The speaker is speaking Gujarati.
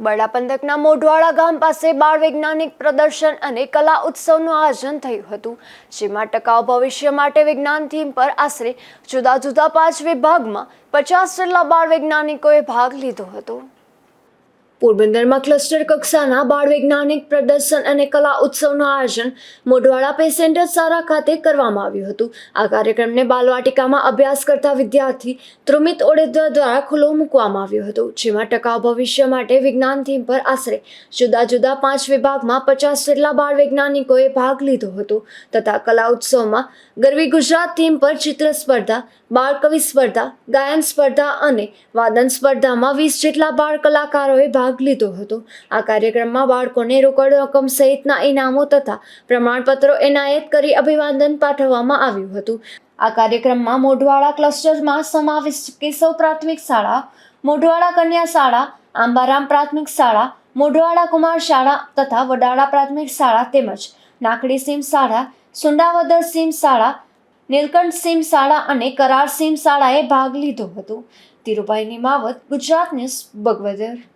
બરડા પંથકના મોઢવાડા ગામ પાસે બાળ વૈજ્ઞાનિક પ્રદર્શન અને કલા ઉત્સવનું આયોજન થયું હતું, જેમાં ટકાઉ ભવિષ્ય માટે વિજ્ઞાન થીમ પર આશરે જુદા જુદા પાંચ વિભાગમાં પચાસ જેટલા બાળ વૈજ્ઞાનિકોએ ભાગ લીધો હતો. પોરબંદરમાં ક્લસ્ટર કક્ષાના બાળ વૈજ્ઞાનિક પ્રદર્શન અને કલા ઉત્સવનું આયોજન મોઢવાડા પેસેન્ટર સારા ખાતે કરવામાં આવ્યું હતું. આ કાર્યક્રમને બાલવાટિકામાં અભ્યાસ કરતા વિદ્યાર્થી ત્રુમિત ઓડેદ્વાર દ્વારા ખુલ્લો મૂકવામાં આવ્યો હતો, જેમાં ટકાઉ ભવિષ્ય માટે વિજ્ઞાન થીમ પર આશરે જુદા જુદા પાંચ વિભાગમાં પચાસ જેટલા બાળ વૈજ્ઞાનિકોએ ભાગ લીધો હતો, તથા કલા ઉત્સવમાં ગરવી ગુજરાત થીમ પર ચિત્ર સ્પર્ધા બાળ કવિ સ્પર્ધા, ગાયન સ્પર્ધા અને વાદન સ્પર્ધામાં વીસ જેટલા બાળ કલાકારોએ ભાગ લીધો હતો. આ કાર્યક્રમમાં બાળકોને રોકડ રકમ સહિતના ઇનામો તથા પ્રમાણપત્રો એનાયત કરી અભિવાદન પાઠવવામાં આવ્યું હતું. આ કાર્યક્રમમાં મોઢવાડા ક્લસ્ટરમાં સમાવિષ્ટ કેશવ પ્રાથમિક શાળા, મોઢવાડા કન્યા શાળા, આંબારામ પ્રાથમિક શાળા, મોઢવાડા કુમાર શાળા તથા વડાળા પ્રાથમિક શાળા તેમજ નાકડી સીમ શાળા, સુંડાવદર સીમ શાળા, નીલકંઠ સીમ શાળા અને કરાર સીમ શાળાએ ભાગ લીધો હતો. ધીરુભાઈની માવત, ગુજરાત ન્યૂઝ, બગવદર.